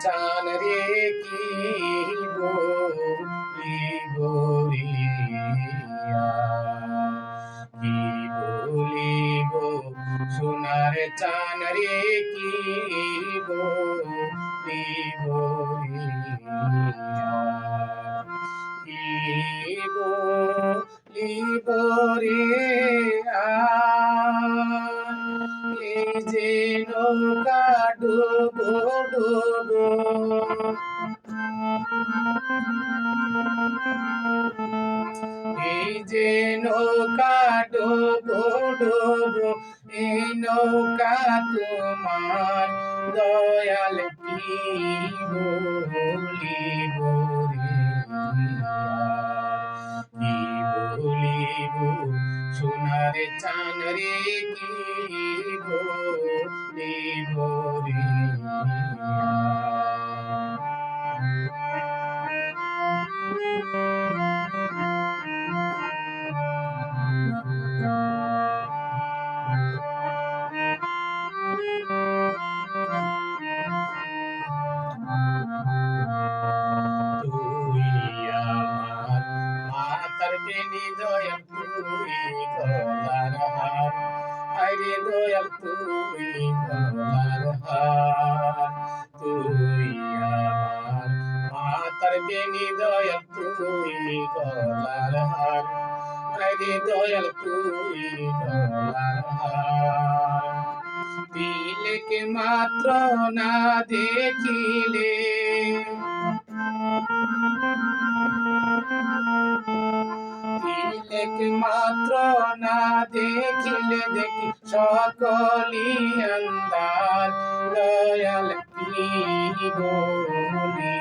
চান রে কি বলিব রিয়া কি বলিব সোনার চান রে কি বলিব রিয়া কি বলিব রে এই যে নৌকা ডুবো ডুবো এই নৌকা তোমার দয়াল কি বলিব রে সোনার চান রে কি বলিব আরে দয়াল তুই গলার হার তুই আমার মাতার বেনি দয়াল তুই গলার হার তিলকে মাত্র না দেখিলে। তিলক মাত্র না দেখিলে দেখি সকলি অন্দার দয়াল কি বলি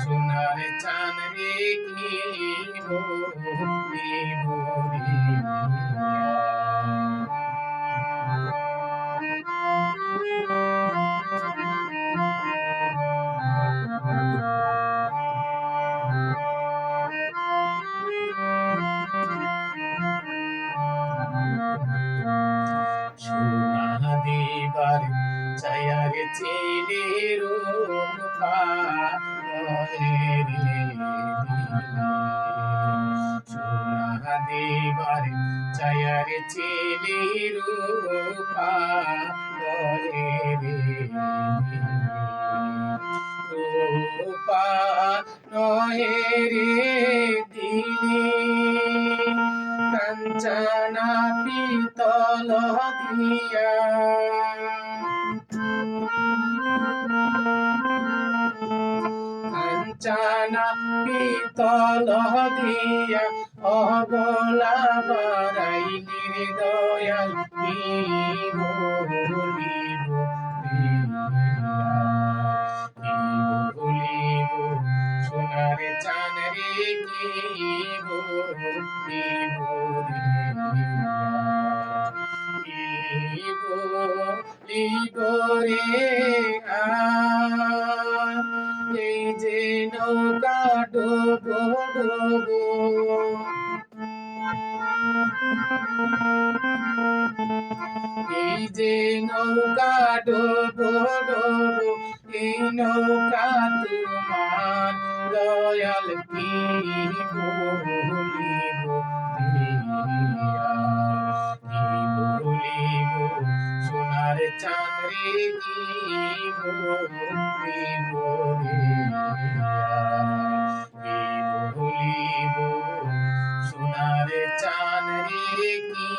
সোনার চান রে কি দিবার ছায়ার ছেলে রূপা রূপা নহে রে দিলি কাঞ্চনা পিতল দিয়া কাঞ্চনা পিতল দিয়া অবলা বারাইলি রে দয়াল কি বলিব রিয়া কি সোনার চান রে কি কি রে আর এই যে নৌকা ডোবো ডোবো এই যে নৌকা ডোবো এই নৌকা তোমার দয়াল কি? চাঁদরে দিব বলিব সোনার চাঁদরে কি